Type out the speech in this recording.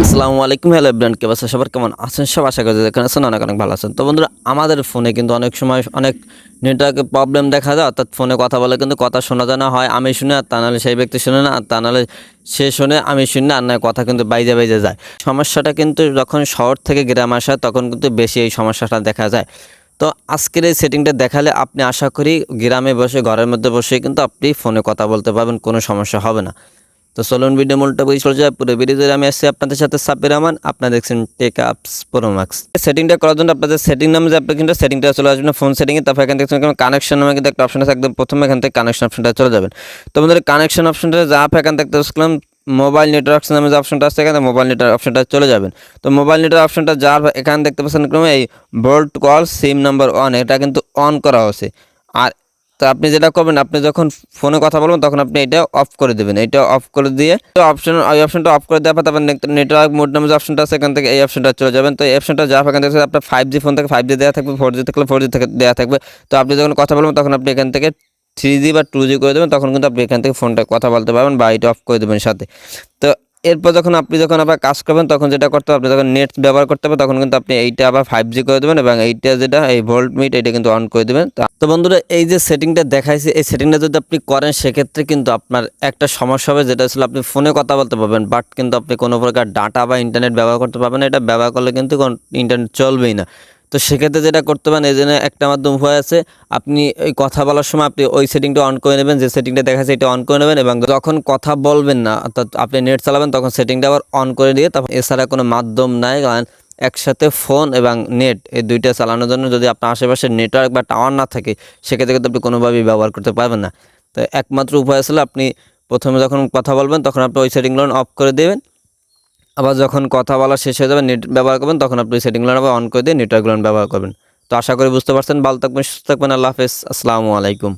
আসসালামু আলাইকুম, hello brand কে বাসা সবার কেমন আছেন? সব আশা করি যেখানে আছেন, অনেক অনেক ভালো আছেন। তো বন্ধুরা, আমাদের ফোনে কিন্তু অনেক সময় অনেক নেটওয়ার্কের প্রবলেম দেখা যায়, অর্থাৎ ফোনে কথা বলে কিন্তু কথা শোনা যায় না, হয় আমি শুনে আর তা নাহলে সেই ব্যক্তি শুনে না, আর তা নাহলে সে শুনে, আমি শুনি না, আর নয় কথা কিন্তু বাইজে বাইজে যায়। সমস্যাটা কিন্তু যখন শহর থেকে গ্রাম আসা তখন কিন্তু বেশি এই সমস্যাটা দেখা যায়। তো আজকের এই সেটিংটা দেখালে আপনি আশা করি গ্রামে বসে, ঘরের মধ্যে বসে কিন্তু আপনি ফোনে কথা বলতে পারবেন, কোনো সমস্যা হবে না। তো চলুন ভিডিও মূলটা বুঝে চলে যায় পুরো ভিডিও আমি আসছি আপনাদের সাথে সাপির রহমান। আপনারা দেখছেন টেক আপস প্রো ম্যাক্স সেটিংটা করার জন্য আপনাদের সেটিং নামে যে কিন্তু সেটিংটা চলে আসবেন ফোন সেটিংয়ে তারপর এখান থেকে কানেকশন নামে কিন্তু একটা অপশন আছে। একদম প্রথমে এখান থেকে কানেকশন অপশনটা চলে যাবেন তো আমাদের কানেকশন অপশনটা যা এখান থেকে দেখলাম মোবাইল নেটওয়ার্ক নামে যে অপশনটা আছে, এখানে মোবাইল নেটওয়ার্ক অপশনটা চলে যাবেন তো মোবাইল নেটওয়ার্ক অপশনটা যার এখানে দেখতে পাচ্ছেন এই VoLTE call SIM number one এটা কিন্তু অন করা হয়েছে। আর তো আপনি যেটা করবেন, আপনি যখন ফোনে কথা বলবেন, তখন আপনি এটা অফ করে দেবেন। এটা অফ করে দিয়ে তো অপশন ওই অপশনটা অফ করে দেওয়ার পর তারপর নেটওয়ার্ক মোড নামে যে অপশনটা আছে, এখান থেকে এই অপশনটা চলে যাবেন। তো এই অপশনটা যা এখান থেকে আপনার ফাইভ জি ফোন থেকে ফাইভ জি দেওয়া থাকবে ফোর জি থাকলে ফোর জি থেকে দেওয়া থাকবে। তো আপনি যখন কথা বলবেন, তখন আপনি এখান থেকে থ্রি জি বা টু জি করে দেবেন, তখন কিন্তু আপনি এখান থেকে ফোনটা কথা বলতে পারবেন বা এটা অফ করে দেবেন সাথে। তো এরপর যখন আপনি যখন আবার কাজ করবেন, তখন যেটা করতে হবে, আপনি যখন নেট ব্যবহার করতে হবে, তখন কিন্তু আপনি এইটা আবার ফাইভ জি করে দেবেন এবং এইটা যেটা এই ভোল্ট মিট এটা কিন্তু অন করে দেবেন। তা- বন্ধুরা, এই যে সেটিংটা দেখাইছে, এই সেটিংটা যদি আপনি করেন, সেক্ষেত্রে কিন্তু আপনার একটা সমস্যা হবে, যেটা আসলে আপনি ফোনে কথা বলতে পারবেন বাট কিন্তু আপনি কোনো প্রকার ডাটা বা ইন্টারনেট ব্যবহার করতে পারবেন এটা ব্যবহার করলে কিন্তু ইন্টারনেট চলবেই না। তো সেক্ষেত্রে যেটা করতে পারেন, এই জন্য একটা মাধ্যম উপায় আছে। আপনি ওই কথা বলার সময় আপনি ওই সেটিংটা অন করে নেবেন, যে সেটিংটা দেখা যাচ্ছে এটা অন করে নেবেন এবং যখন কথা বলবেন না, অর্থাৎ আপনি নেট চালাবেন, তখন সেটিংটা আবার অন করে দিয়ে তারপর এছাড়া কোনো মাধ্যম নাই। কারণ একসাথে ফোন এবং নেট এই দুইটা চালানোর জন্য যদি আপনার আশেপাশে নেটওয়ার্ক বা টাওয়ার না থাকে, সেক্ষেত্রে কিন্তু আপনি কোনোভাবেই ব্যবহার করতে পারবেন না। তো একমাত্র উপায় আসলে আপনি প্রথমে যখন কথা বলবেন, তখন আপনি ওই সেটিংগুলো অফ করে দেবেন। আবার যখন কথা বলা শেষ হয়ে যাবে নেট ব্যবহার করবেন, তখন আপনি সেটিংগুলো আবার অন করে দিয়ে নেটওয়ার্কগুলো ব্যবহার করবেন। তো আশা করি বুঝতে পারছেন। ভালো থাকবেন, সুস্থ থাকবেন। আল্লাহ হাফেজ। আসসালামু আলাইকুম।